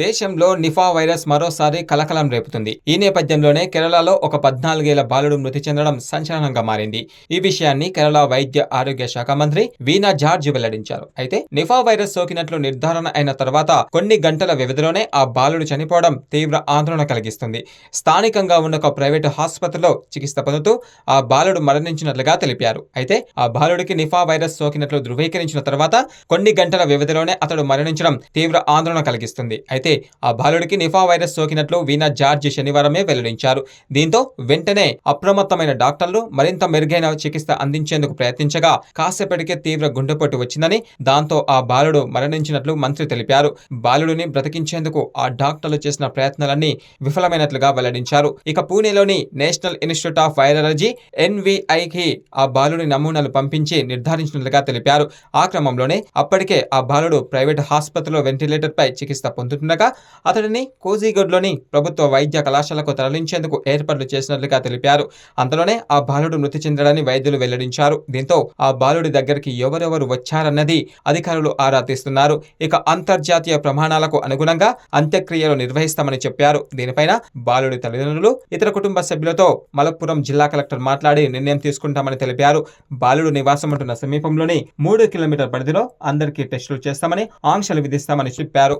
దేశంలో Nipah virus మరోసారి కలకలం రేపుతుంది. ఈ నేపథ్యంలోనే కేరళలో ఒక పద్నాలుగేళ్ళ బాలుడు మృతి చెందడం సంచలనంగా మారింది. ఈ విషయాన్ని కేరళ వైద్య ఆరోగ్య శాఖ మంత్రి వీణా జార్జ్ వెల్లడించారు. అయితే నిఫా వైరస్ సోకినట్లు నిర్ధారణ అయిన తర్వాత కొన్ని గంటల వ్యవధిలోనే ఆ బాలుడు చనిపోవడం తీవ్ర ఆందోళన కలిగిస్తుంది. స్థానికంగా ఉన్న ఒక ప్రైవేటు ఆసుపత్రిలో చికిత్స పొందుతూ ఆ బాలుడు మరణించినట్లుగా తెలిపారు. అయితే ఆ బాలుడికి నిఫా వైరస్ సోకినట్లు ధృవీకరించిన తర్వాత కొన్ని గంటల వ్యవధిలోనే అతడు మరణించడం తీవ్ర ఆందోళన కలిగిస్తుంది. అయితే ఆ బాలుడికి నిఫా వైరస్ సోకినట్లు వీణా జార్జ్ శనివారమే వెల్లడించారు. దీంతో వెంటనే అప్రమత్తమైన డాక్టర్లు మరింత మెరుగైన చికిత్స అందించేందుకు ప్రయత్నించగా కాసేపటికే తీవ్ర గుండెపోటు వచ్చిందని దాంతో ఆ బాలుడు మరణించినట్లు మంత్రి తెలిపారు. బాలుడిని బ్రతికించేందుకు ఆ డాక్టర్లు చేసిన ప్రయత్నాలన్నీ విఫలమైనట్లుగా వెల్లడించారు. ఇక పూణేలోని నేషనల్ ఇన్స్టిట్యూట్ ఆఫ్ వైరాలజీ ఎన్విఐకి ఆ బాలుడి నమూనాలు పంపించి నిర్ధారించినట్లుగా తెలిపారు. ఆ క్రమంలోనే అప్పటికే ఆ బాలుడు ప్రైవేట్ ఆసుపత్రిలో వెంటిలేటర్ పై చికిత్స ఉండగా అతడిని కోజిగూడ్లోని ప్రభుత్వ వైద్య కళాశాలకు తరలించేందుకు ఏర్పాట్లు చేసినట్లుగా తెలిపారు. అంతలోనే ఆ బాలుడు మృతి చెందడాన్ని వైద్యులు వెల్లడించారు. దీంతో ఆ బాలుడి దగ్గరికి ఎవరెవరు వచ్చారన్నది అధికారులు ఆరా తీస్తున్నారు. ఇక అంతర్జాతీయ ప్రమాణాలకు అనుగుణంగా అంత్యక్రియలు నిర్వహిస్తామని చెప్పారు. దీనిపైన బాలుడి తల్లిదండ్రులు ఇతర కుటుంబ సభ్యులతో మలప్పురం జిల్లా కలెక్టర్ మాట్లాడి నిర్ణయం తీసుకుంటామని తెలిపారు. బాలుడు నివాసం ఉంటున్న సమీపంలోని మూడు కిలోమీటర్ పరిధిలో అందరికీ టెస్టులు చేస్తామని ఆంక్షలు విధిస్తామని చెప్పారు.